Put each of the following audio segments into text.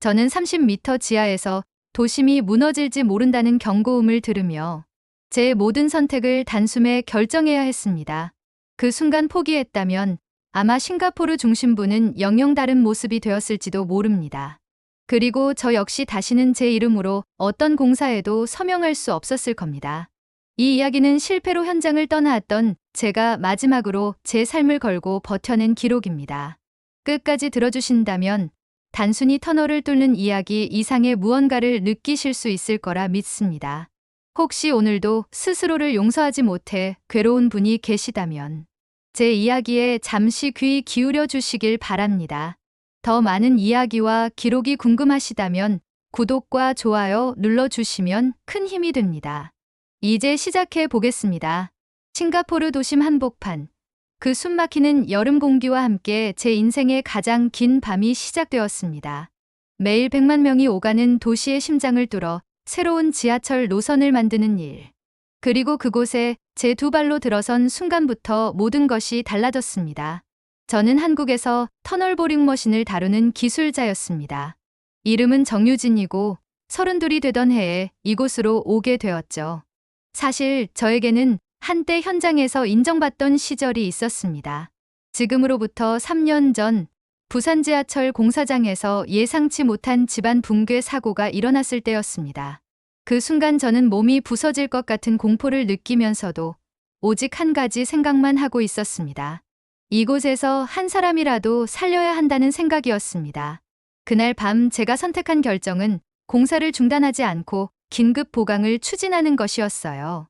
저는 30m 지하에서 도심이 무너질지 모른다는 경고음을 들으며 제 모든 선택을 단숨에 결정해야 했습니다. 그 순간 포기했다면 아마 싱가포르 중심부는 영영 다른 모습이 되었을지도 모릅니다. 그리고 저 역시 다시는 제 이름으로 어떤 공사에도 서명할 수 없었을 겁니다. 이 이야기는 실패로 현장을 떠나왔던 제가 마지막으로 제 삶을 걸고 버텨낸 기록입니다. 끝까지 들어주신다면 단순히 터널을 뚫는 이야기 이상의 무언가를 느끼실 수 있을 거라 믿습니다. 혹시 오늘도 스스로를 용서하지 못해 괴로운 분이 계시다면 제 이야기에 잠시 귀 기울여 주시길 바랍니다. 더 많은 이야기와 기록이 궁금하시다면 구독과 좋아요 눌러주시면 큰 힘이 됩니다. 이제 시작해 보겠습니다. 싱가포르 도심 한복판. 그 숨막히는 여름 공기와 함께 제 인생의 가장 긴 밤이 시작되었습니다. 매일 100만 명이 오가는 도시의 심장을 뚫어 새로운 지하철 노선을 만드는 일. 그리고 그곳에 제 두 발로 들어선 순간부터 모든 것이 달라졌습니다. 저는 한국에서 터널 보링 머신을 다루는 기술자였습니다. 이름은 정유진이고 서른둘이 되던 해에 이곳으로 오게 되었죠. 사실 저에게는 한때 현장에서 인정받던 시절이 있었습니다. 지금으로부터 3년 전 부산 지하철 공사장에서 예상치 못한 집안 붕괴 사고가 일어났을 때였습니다. 그 순간 저는 몸이 부서질 것 같은 공포를 느끼면서도 오직 한 가지 생각만 하고 있었습니다. 이곳에서 한 사람이라도 살려야 한다는 생각이었습니다. 그날 밤 제가 선택한 결정은 공사를 중단하지 않고 긴급 보강을 추진하는 것이었어요.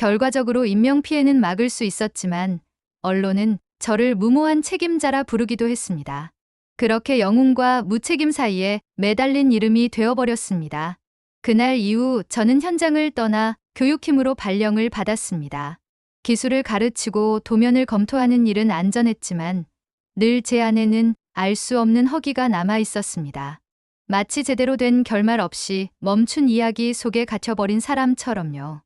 결과적으로 인명 피해는 막을 수 있었지만 언론은 저를 무모한 책임자라 부르기도 했습니다. 그렇게 영웅과 무책임 사이에 매달린 이름이 되어버렸습니다. 그날 이후 저는 현장을 떠나 교육팀으로 발령을 받았습니다. 기술을 가르치고 도면을 검토하는 일은 안전했지만 늘 제 안에는 알 수 없는 허기가 남아 있었습니다. 마치 제대로 된 결말 없이 멈춘 이야기 속에 갇혀버린 사람처럼요.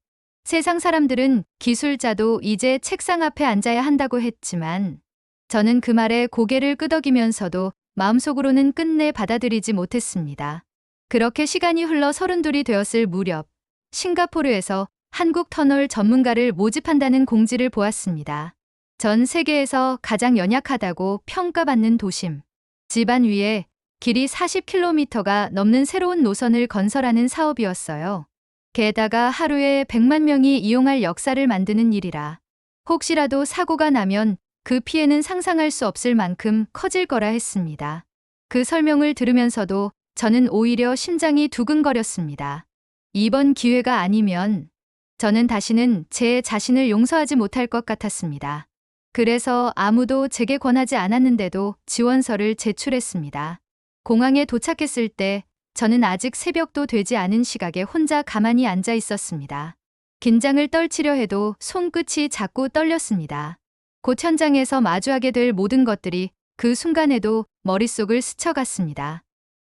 세상 사람들은 기술자도 이제 책상 앞에 앉아야 한다고 했지만 저는 그 말에 고개를 끄덕이면서도 마음속으로는 끝내 받아들이지 못했습니다. 그렇게 시간이 흘러 서른둘이 되었을 무렵 싱가포르에서 한국 터널 전문가를 모집한다는 공지를 보았습니다. 전 세계에서 가장 연약하다고 평가받는 도심. 집안 위에 길이 40km가 넘는 새로운 노선을 건설하는 사업이었어요. 게다가 하루에 100만 명이 이용할 역사를 만드는 일이라. 혹시라도 사고가 나면 그 피해는 상상할 수 없을 만큼 커질 거라 했습니다. 그 설명을 들으면서도 저는 오히려 심장이 두근거렸습니다. 이번 기회가 아니면 저는 다시는 제 자신을 용서하지 못할 것 같았습니다. 그래서 아무도 제게 권하지 않았는데도 지원서를 제출했습니다. 공항에 도착했을 때 저는 아직 새벽도 되지 않은 시각에 혼자 가만히 앉아 있었습니다. 긴장을 떨치려 해도 손끝이 자꾸 떨렸습니다. 곧 현장에서 마주하게 될 모든 것들이 그 순간에도 머릿속을 스쳐갔습니다.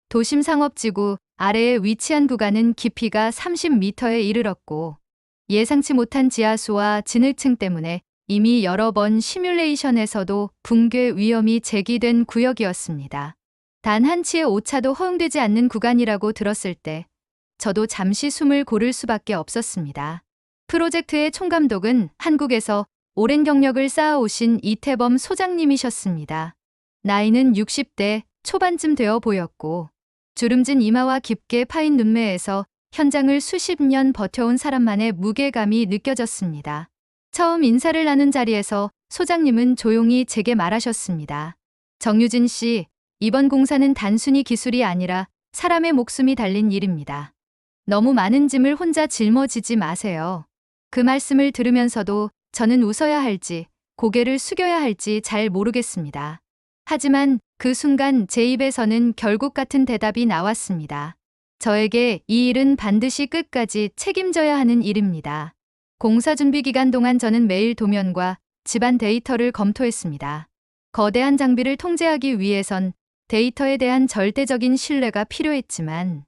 도심 상업지구 아래에 위치한 구간은 깊이가 30m에 이르렀고 예상치 못한 지하수와 진흙층 때문에 이미 여러 번 시뮬레이션에서도 붕괴 위험이 제기된 구역이었습니다. 단 한 치의 오차도 허용되지 않는 구간이라고 들었을 때 저도 잠시 숨을 고를 수밖에 없었습니다. 프로젝트의 총감독은 한국에서 오랜 경력을 쌓아오신 이태범 소장님이셨습니다. 나이는 60대 초반쯤 되어 보였고 주름진 이마와 깊게 파인 눈매에서 현장을 수십 년 버텨온 사람만의 무게감이 느껴졌습니다. 처음 인사를 나눈 자리에서 소장님은 조용히 제게 말하셨습니다. 정유진 씨, 이번 공사는 단순히 기술이 아니라 사람의 목숨이 달린 일입니다. 너무 많은 짐을 혼자 짊어지지 마세요. 그 말씀을 들으면서도 저는 웃어야 할지 고개를 숙여야 할지 잘 모르겠습니다. 하지만 그 순간 제 입에서는 결국 같은 대답이 나왔습니다. 저에게 이 일은 반드시 끝까지 책임져야 하는 일입니다. 공사 준비 기간 동안 저는 매일 도면과 집안 데이터를 검토했습니다. 거대한 장비를 통제하기 위해선 데이터에 대한 절대적인 신뢰가 필요했지만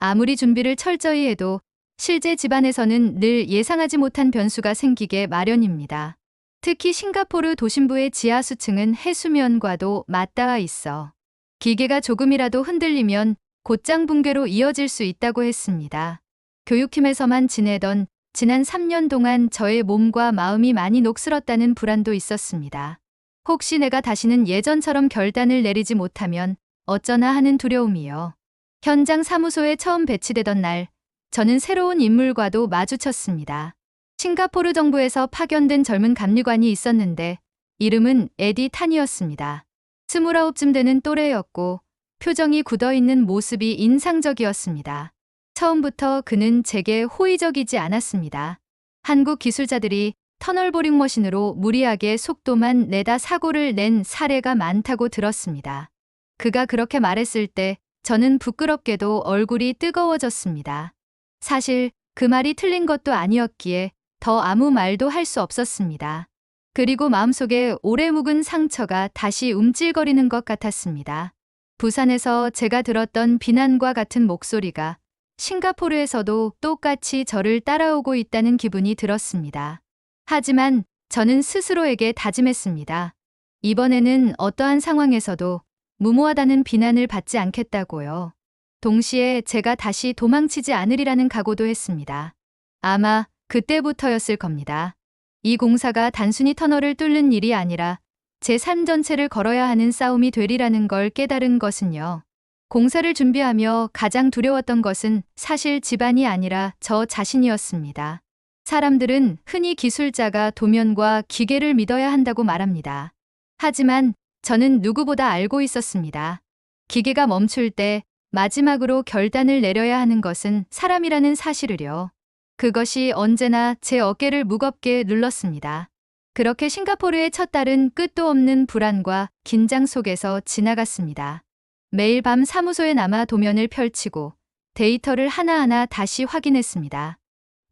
아무리 준비를 철저히 해도 실제 집안에서는 늘 예상하지 못한 변수가 생기게 마련입니다. 특히 싱가포르 도심부의 지하수층은 해수면과도 맞닿아 있어 기계가 조금이라도 흔들리면 곧장 붕괴로 이어질 수 있다고 했습니다. 교육팀에서만 지내던 지난 3년 동안 저의 몸과 마음이 많이 녹슬었다는 불안도 있었습니다. 혹시 내가 다시는 예전처럼 결단을 내리지 못하면 어쩌나 하는 두려움이요. 현장 사무소에 처음 배치되던 날, 저는 새로운 인물과도 마주쳤습니다. 싱가포르 정부에서 파견된 젊은 감리관이 있었는데 이름은 에디 탄이었습니다. 스물아홉쯤 되는 또래였고 표정이 굳어있는 모습이 인상적이었습니다. 처음부터 그는 제게 호의적이지 않았습니다. 한국 기술자들이 터널 보링 머신으로 무리하게 속도만 내다 사고를 낸 사례가 많다고 들었습니다. 그가 그렇게 말했을 때 저는 부끄럽게도 얼굴이 뜨거워졌습니다. 사실 그 말이 틀린 것도 아니었기에 더 아무 말도 할 수 없었습니다. 그리고 마음속에 오래 묵은 상처가 다시 움찔거리는 것 같았습니다. 부산에서 제가 들었던 비난과 같은 목소리가 싱가포르에서도 똑같이 저를 따라오고 있다는 기분이 들었습니다. 하지만 저는 스스로에게 다짐했습니다. 이번에는 어떠한 상황에서도 무모하다는 비난을 받지 않겠다고요. 동시에 제가 다시 도망치지 않으리라는 각오도 했습니다. 아마 그때부터였을 겁니다. 이 공사가 단순히 터널을 뚫는 일이 아니라 제 삶 전체를 걸어야 하는 싸움이 되리라는 걸 깨달은 것은요. 공사를 준비하며 가장 두려웠던 것은 사실 집안이 아니라 저 자신이었습니다. 사람들은 흔히 기술자가 도면과 기계를 믿어야 한다고 말합니다. 하지만 저는 누구보다 알고 있었습니다. 기계가 멈출 때 마지막으로 결단을 내려야 하는 것은 사람이라는 사실을요. 그것이 언제나 제 어깨를 무겁게 눌렀습니다. 그렇게 싱가포르의 첫 달은 끝도 없는 불안과 긴장 속에서 지나갔습니다. 매일 밤 사무소에 남아 도면을 펼치고 데이터를 하나하나 다시 확인했습니다.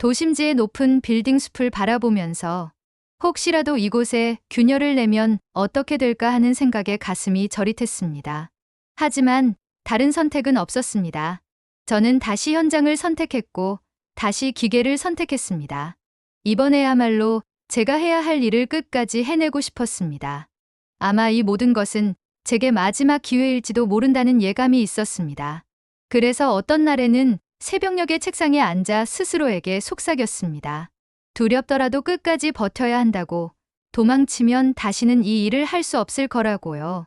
도심지의 높은 빌딩 숲을 바라보면서 혹시라도 이곳에 균열을 내면 어떻게 될까 하는 생각에 가슴이 저릿했습니다. 하지만 다른 선택은 없었습니다. 저는 다시 현장을 선택했고 다시 기계를 선택했습니다. 이번에야말로 제가 해야 할 일을 끝까지 해내고 싶었습니다. 아마 이 모든 것은 제게 마지막 기회일지도 모른다는 예감이 있었습니다. 그래서 어떤 날에는 새벽녘의 책상에 앉아 스스로에게 속삭였습니다. 두렵더라도 끝까지 버텨야 한다고 도망치면 다시는 이 일을 할 수 없을 거라고요.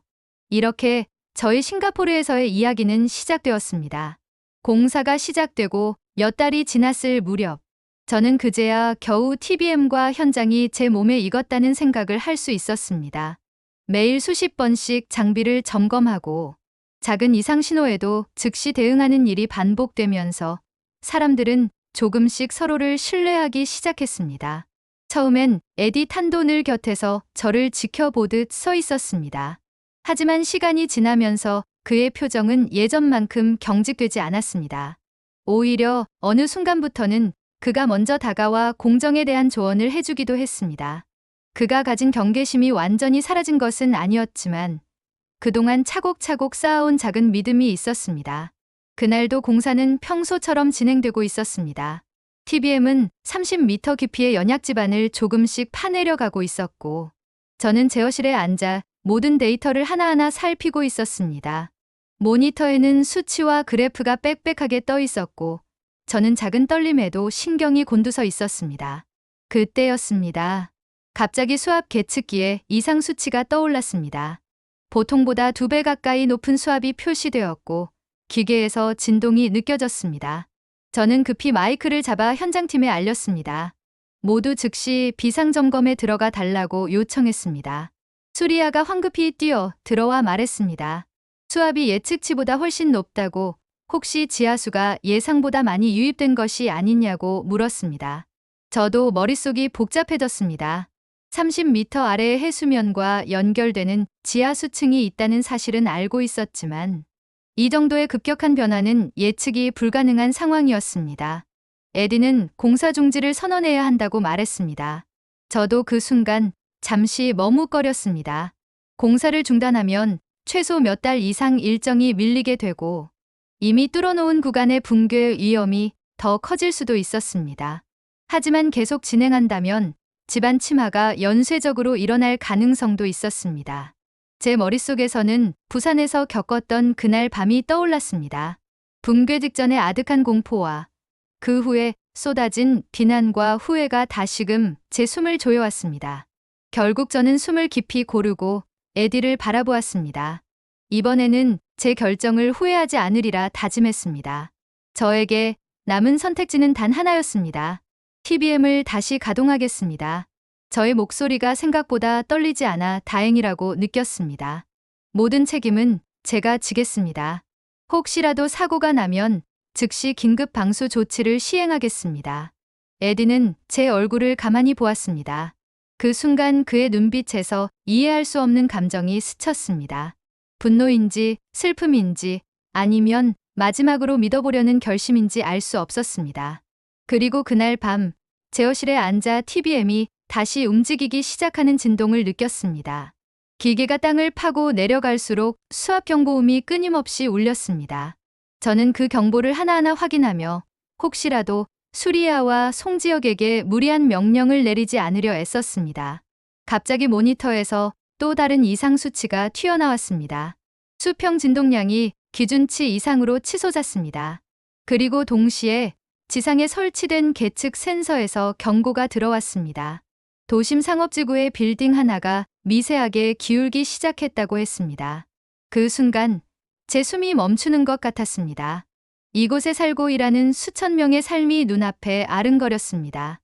이렇게 저희 싱가포르에서의 이야기는 시작되었습니다. 공사가 시작되고 몇 달이 지났을 무렵, 저는 그제야 겨우 TBM과 현장이 제 몸에 익었다는 생각을 할 수 있었습니다. 매일 수십 번씩 장비를 점검하고 작은 이상 신호에도 즉시 대응하는 일이 반복되면서 사람들은 조금씩 서로를 신뢰하기 시작했습니다. 처음엔 에디 탄돈을 곁에서 저를 지켜보듯 서 있었습니다. 하지만 시간이 지나면서 그의 표정은 예전만큼 경직되지 않았습니다. 오히려 어느 순간부터는 그가 먼저 다가와 공정에 대한 조언을 해주기도 했습니다. 그가 가진 경계심이 완전히 사라진 것은 아니었지만 그동안 차곡차곡 쌓아온 작은 믿음이 있었습니다. 그날도 공사는 평소처럼 진행되고 있었습니다. TBM은 30m 깊이의 연약 지반을 조금씩 파내려 가고 있었고 저는 제어실에 앉아 모든 데이터를 하나하나 살피고 있었습니다. 모니터에는 수치와 그래프가 빽빽하게 떠 있었고 저는 작은 떨림에도 신경이 곤두서 있었습니다. 그때였습니다. 갑자기 수압 계측기에 이상 수치가 떠올랐습니다. 보통보다 두 배 가까이 높은 수압이 표시되었고 기계에서 진동이 느껴졌습니다. 저는 급히 마이크를 잡아 현장팀에 알렸습니다. 모두 즉시 비상점검에 들어가 달라고 요청했습니다. 수리아가 황급히 뛰어 들어와 말했습니다. 수압이 예측치보다 훨씬 높다고 혹시 지하수가 예상보다 많이 유입된 것이 아니냐고 물었습니다. 저도 머릿속이 복잡해졌습니다. 30m 아래의 해수면과 연결되는 지하수층이 있다는 사실은 알고 있었지만 이 정도의 급격한 변화는 예측이 불가능한 상황이었습니다. 에디는 공사 중지를 선언해야 한다고 말했습니다. 저도 그 순간 잠시 머뭇거렸습니다. 공사를 중단하면 최소 몇 달 이상 일정이 밀리게 되고 이미 뚫어놓은 구간의 붕괴 위험이 더 커질 수도 있었습니다. 하지만 계속 진행한다면 집안 침하가 연쇄적으로 일어날 가능성도 있었습니다. 제 머릿속에서는 부산에서 겪었던 그날 밤이 떠올랐습니다. 붕괴 직전의 아득한 공포와 그 후에 쏟아진 비난과 후회가 다시금 제 숨을 조여왔습니다. 결국 저는 숨을 깊이 고르고 에디를 바라보았습니다. 이번에는 제 결정을 후회하지 않으리라 다짐했습니다. 저에게 남은 선택지는 단 하나였습니다. TBM을 다시 가동하겠습니다. 저의 목소리가 생각보다 떨리지 않아 다행이라고 느꼈습니다. 모든 책임은 제가 지겠습니다. 혹시라도 사고가 나면 즉시 긴급 방수 조치를 시행하겠습니다. 에디는 제 얼굴을 가만히 보았습니다. 그 순간 그의 눈빛에서 이해할 수 없는 감정이 스쳤습니다. 분노인지 슬픔인지 아니면 마지막으로 믿어보려는 결심인지 알 수 없었습니다. 그리고 그날 밤 제어실에 앉아 TBM이 다시 움직이기 시작하는 진동을 느꼈습니다. 기계가 땅을 파고 내려갈수록 수압 경보음이 끊임없이 울렸습니다. 저는 그 경보를 하나하나 확인하며 혹시라도 수리아와 송지혁에게 무리한 명령을 내리지 않으려 애썼습니다. 갑자기 모니터에서 또 다른 이상 수치가 튀어나왔습니다. 수평 진동량이 기준치 이상으로 치솟았습니다. 그리고 동시에 지상에 설치된 계측 센서에서 경고가 들어왔습니다. 도심 상업지구의 빌딩 하나가 미세하게 기울기 시작했다고 했습니다. 그 순간 제 숨이 멈추는 것 같았습니다. 이곳에 살고 일하는 수천 명의 삶이 눈앞에 아른거렸습니다.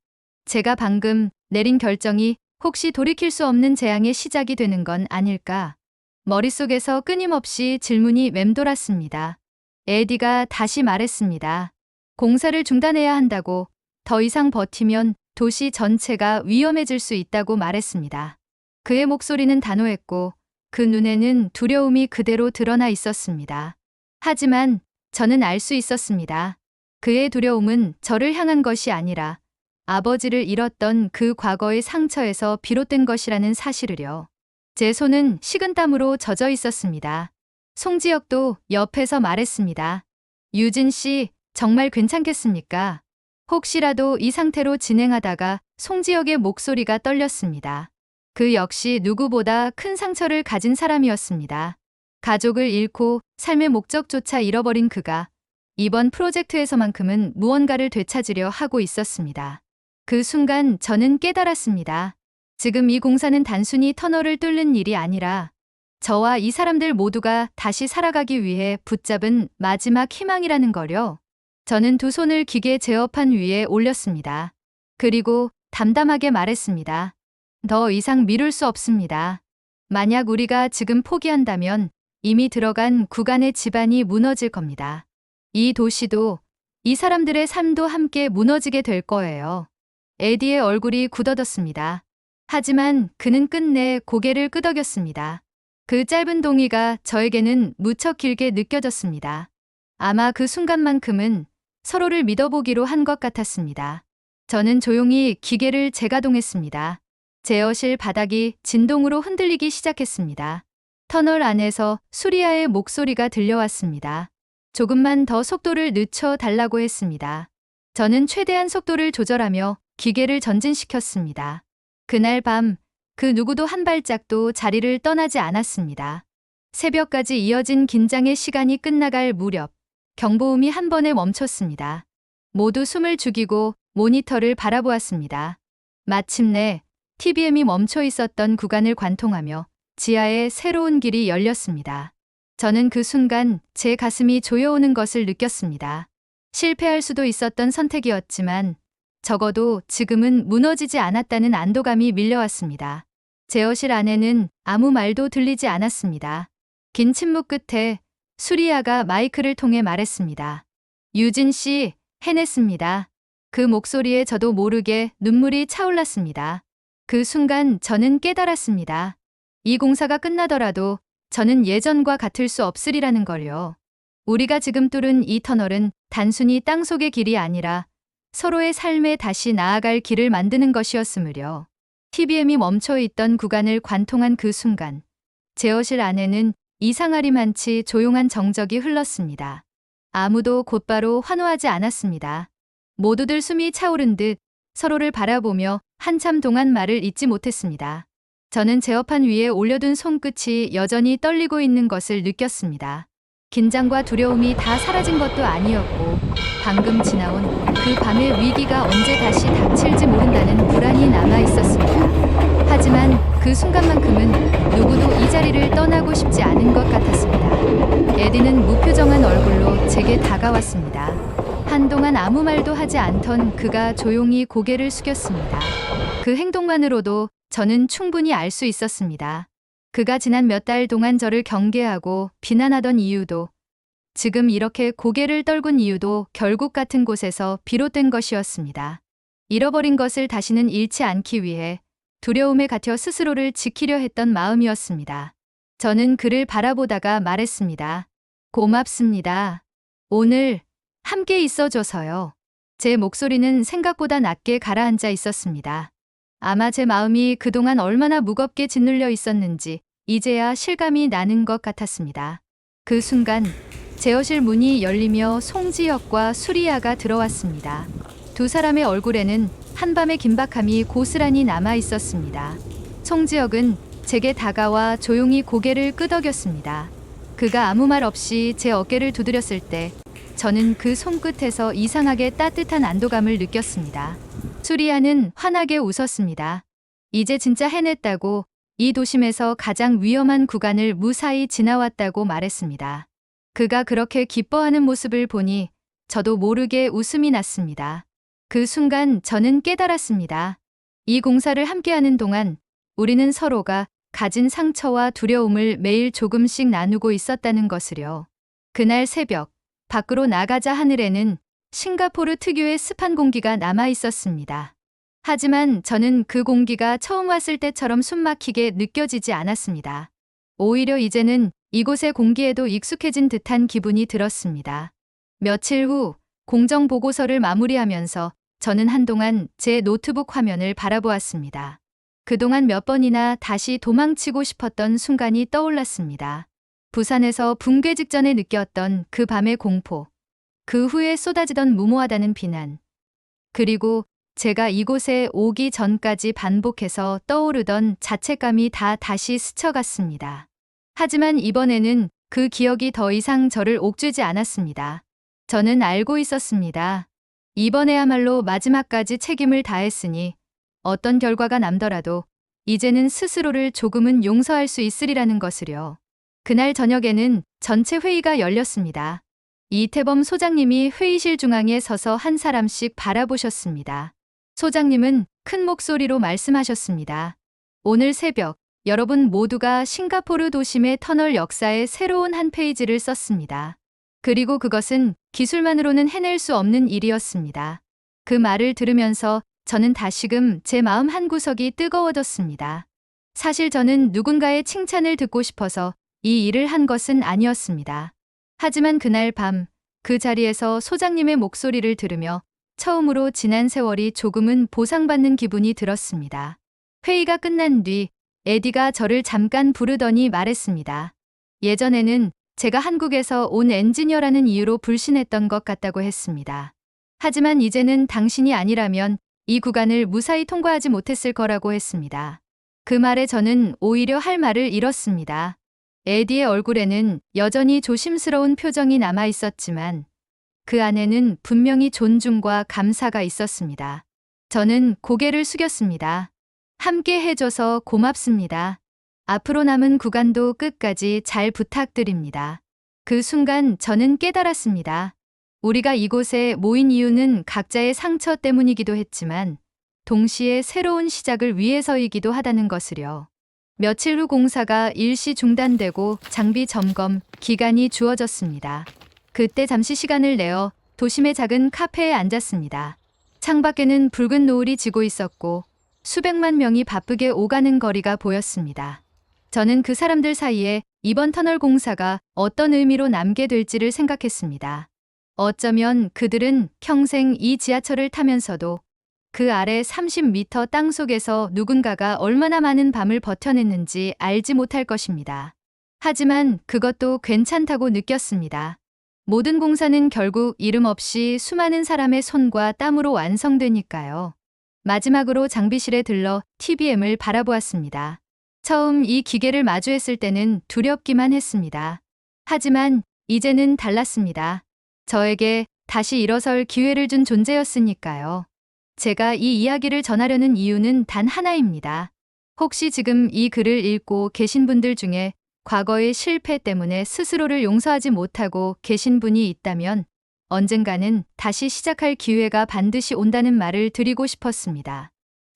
제가 방금 내린 결정이 혹시 돌이킬 수 없는 재앙의 시작이 되는 건 아닐까? 머릿속에서 끊임없이 질문이 맴돌았습니다. 에디가 다시 말했습니다. 공사를 중단해야 한다고 더 이상 버티면 도시 전체가 위험해질 수 있다고 말했습니다. 그의 목소리는 단호했고 그 눈에는 두려움이 그대로 드러나 있었습니다. 하지만 저는 알 수 있었습니다. 그의 두려움은 저를 향한 것이 아니라 아버지를 잃었던 그 과거의 상처에서 비롯된 것이라는 사실을요. 제 손은 식은 땀으로 젖어 있었습니다. 송지혁도 옆에서 말했습니다. 유진 씨, 정말 괜찮겠습니까? 혹시라도 이 상태로 진행하다가 송지혁의 목소리가 떨렸습니다. 그 역시 누구보다 큰 상처를 가진 사람이었습니다. 가족을 잃고 삶의 목적조차 잃어버린 그가 이번 프로젝트에서만큼은 무언가를 되찾으려 하고 있었습니다. 그 순간 저는 깨달았습니다. 지금 이 공사는 단순히 터널을 뚫는 일이 아니라 저와 이 사람들 모두가 다시 살아가기 위해 붙잡은 마지막 희망이라는 거요. 저는 두 손을 기계 제어판 위에 올렸습니다. 그리고 담담하게 말했습니다. 더 이상 미룰 수 없습니다. 만약 우리가 지금 포기한다면 이미 들어간 구간의 집안이 무너질 겁니다. 이 도시도 이 사람들의 삶도 함께 무너지게 될 거예요. 에디의 얼굴이 굳어졌습니다. 하지만 그는 끝내 고개를 끄덕였습니다. 그 짧은 동의가 저에게는 무척 길게 느껴졌습니다. 아마 그 순간만큼은 서로를 믿어보기로 한 것 같았습니다. 저는 조용히 기계를 재가동했습니다. 제어실 바닥이 진동으로 흔들리기 시작했습니다. 터널 안에서 수리아의 목소리가 들려왔습니다. 조금만 더 속도를 늦춰 달라고 했습니다. 저는 최대한 속도를 조절하며 기계를 전진시켰습니다. 그날 밤, 그 누구도 한 발짝도 자리를 떠나지 않았습니다. 새벽까지 이어진 긴장의 시간이 끝나갈 무렵, 경보음이 한 번에 멈췄습니다. 모두 숨을 죽이고 모니터를 바라보았습니다. 마침내 TBM이 멈춰 있었던 구간을 관통하며 지하에 새로운 길이 열렸습니다. 저는 그 순간 제 가슴이 조여오는 것을 느꼈습니다. 실패할 수도 있었던 선택이었지만 적어도 지금은 무너지지 않았다는 안도감이 밀려왔습니다. 제어실 안에는 아무 말도 들리지 않았습니다. 긴 침묵 끝에 수리아가 마이크를 통해 말했습니다. 유진 씨, 해냈습니다. 그 목소리에 저도 모르게 눈물이 차올랐습니다. 그 순간 저는 깨달았습니다. 이 공사가 끝나더라도 저는 예전과 같을 수 없으리라는 걸요. 우리가 지금 뚫은 이 터널은 단순히 땅 속의 길이 아니라 서로의 삶에 다시 나아갈 길을 만드는 것이었으므려. TBM이 멈춰 있던 구간을 관통한 그 순간, 제어실 안에는 이상하리만치 조용한 정적이 흘렀습니다. 아무도 곧바로 환호하지 않았습니다. 모두들 숨이 차오른 듯 서로를 바라보며 한참 동안 말을 잇지 못했습니다. 저는 제어판 위에 올려둔 손끝이 여전히 떨리고 있는 것을 느꼈습니다. 긴장과 두려움이 다 사라진 것도 아니었고 방금 지나온 그 밤의 위기가 언제 다시 닥칠지 모른다는 불안이 남아 있었습니다. 하지만 그 순간만큼은 누구도 이 자리를 떠나고 싶지 않은 것 같았습니다. 에디는 무표정한 얼굴로 제게 다가왔습니다. 한동안 아무 말도 하지 않던 그가 조용히 고개를 숙였습니다. 그 행동만으로도 저는 충분히 알 수 있었습니다. 그가 지난 몇 달 동안 저를 경계하고 비난하던 이유도 지금 이렇게 고개를 떨군 이유도 결국 같은 곳에서 비롯된 것이었습니다. 잃어버린 것을 다시는 잃지 않기 위해 두려움에 갇혀 스스로를 지키려 했던 마음이었습니다. 저는 그를 바라보다가 말했습니다. 고맙습니다. 오늘 함께 있어줘서요. 제 목소리는 생각보다 낮게 가라앉아 있었습니다. 아마 제 마음이 그동안 얼마나 무겁게 짓눌려 있었는지 이제야 실감이 나는 것 같았습니다. 그 순간 제어실 문이 열리며 송지혁과 수리아가 들어왔습니다. 두 사람의 얼굴에는 한밤의 긴박함이 고스란히 남아 있었습니다. 송지혁은 제게 다가와 조용히 고개를 끄덕였습니다. 그가 아무 말 없이 제 어깨를 두드렸을 때 저는 그 손끝에서 이상하게 따뜻한 안도감을 느꼈습니다. 수리아는 환하게 웃었습니다. 이제 진짜 해냈다고 이 도심에서 가장 위험한 구간을 무사히 지나왔다고 말했습니다. 그가 그렇게 기뻐하는 모습을 보니 저도 모르게 웃음이 났습니다. 그 순간 저는 깨달았습니다. 이 공사를 함께하는 동안 우리는 서로가 가진 상처와 두려움을 매일 조금씩 나누고 있었다는 것을요. 그날 새벽, 밖으로 나가자 하늘에는 싱가포르 특유의 습한 공기가 남아 있었습니다. 하지만 저는 그 공기가 처음 왔을 때처럼 숨막히게 느껴지지 않았습니다. 오히려 이제는 이곳의 공기에도 익숙해진 듯한 기분이 들었습니다. 며칠 후 공정 보고서를 마무리하면서 저는 한동안 제 노트북 화면을 바라보았습니다. 그동안 몇 번이나 다시 도망치고 싶었던 순간이 떠올랐습니다. 부산에서 붕괴 직전에 느꼈던 그 밤의 공포, 그 후에 쏟아지던 무모하다는 비난, 그리고 제가 이곳에 오기 전까지 반복해서 떠오르던 자책감이 다 다시 스쳐갔습니다. 하지만 이번에는 그 기억이 더 이상 저를 옥죄지 않았습니다. 저는 알고 있었습니다. 이번에야말로 마지막까지 책임을 다했으니 어떤 결과가 남더라도 이제는 스스로를 조금은 용서할 수 있으리라는 것을요. 그날 저녁에는 전체 회의가 열렸습니다. 이태범 소장님이 회의실 중앙에 서서 한 사람씩 바라보셨습니다. 소장님은 큰 목소리로 말씀하셨습니다. 오늘 새벽 여러분 모두가 싱가포르 도심의 터널 역사의 새로운 한 페이지를 썼습니다. 그리고 그것은 기술만으로는 해낼 수 없는 일이었습니다. 그 말을 들으면서 저는 다시금 제 마음 한구석이 뜨거워졌습니다. 사실 저는 누군가의 칭찬을 듣고 싶어서 이 일을 한 것은 아니었습니다. 하지만 그날 밤 그 자리에서 소장님의 목소리를 들으며 처음으로 지난 세월이 조금은 보상받는 기분이 들었습니다. 회의가 끝난 뒤 에디가 저를 잠깐 부르더니 말했습니다. 예전에는 제가 한국에서 온 엔지니어라는 이유로 불신했던 것 같다고 했습니다. 하지만 이제는 당신이 아니라면 이 구간을 무사히 통과하지 못했을 거라고 했습니다. 그 말에 저는 오히려 할 말을 잃었습니다. 에디의 얼굴에는 여전히 조심스러운 표정이 남아 있었지만 그 안에는 분명히 존중과 감사가 있었습니다. 저는 고개를 숙였습니다. 함께 해줘서 고맙습니다. 앞으로 남은 구간도 끝까지 잘 부탁드립니다. 그 순간 저는 깨달았습니다. 우리가 이곳에 모인 이유는 각자의 상처 때문이기도 했지만 동시에 새로운 시작을 위해서이기도 하다는 것을요. 며칠 후 공사가 일시 중단되고 장비 점검 기간이 주어졌습니다. 그때 잠시 시간을 내어 도심의 작은 카페에 앉았습니다. 창밖에는 붉은 노을이 지고 있었고 수백만 명이 바쁘게 오가는 거리가 보였습니다. 저는 그 사람들 사이에 이번 터널 공사가 어떤 의미로 남게 될지를 생각했습니다. 어쩌면 그들은 평생 이 지하철을 타면서도 그 아래 30m 땅 속에서 누군가가 얼마나 많은 밤을 버텨냈는지 알지 못할 것입니다. 하지만 그것도 괜찮다고 느꼈습니다. 모든 공사는 결국 이름 없이 수많은 사람의 손과 땀으로 완성되니까요. 마지막으로 장비실에 들러 TBM을 바라보았습니다. 처음 이 기계를 마주했을 때는 두렵기만 했습니다. 하지만 이제는 달랐습니다. 저에게 다시 일어설 기회를 준 존재였으니까요. 제가 이 이야기를 전하려는 이유는 단 하나입니다. 혹시 지금 이 글을 읽고 계신 분들 중에 과거의 실패 때문에 스스로를 용서하지 못하고 계신 분이 있다면 언젠가는 다시 시작할 기회가 반드시 온다는 말을 드리고 싶었습니다.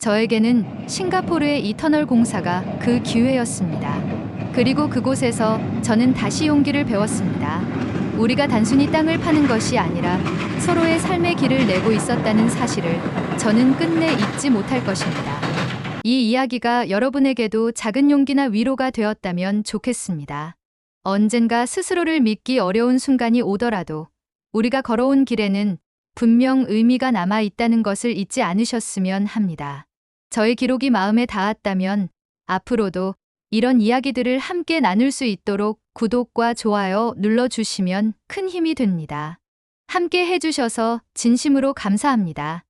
저에게는 싱가포르의 이터널 공사가 그 기회였습니다. 그리고 그곳에서 저는 다시 용기를 배웠습니다. 우리가 단순히 땅을 파는 것이 아니라 서로의 삶의 길을 내고 있었다는 사실을 저는 끝내 잊지 못할 것입니다. 이 이야기가 여러분에게도 작은 용기나 위로가 되었다면 좋겠습니다. 언젠가 스스로를 믿기 어려운 순간이 오더라도 우리가 걸어온 길에는 분명 의미가 남아 있다는 것을 잊지 않으셨으면 합니다. 저의 기록이 마음에 닿았다면 앞으로도 이런 이야기들을 함께 나눌 수 있도록 구독과 좋아요 눌러주시면 큰 힘이 됩니다. 함께 해주셔서 진심으로 감사합니다.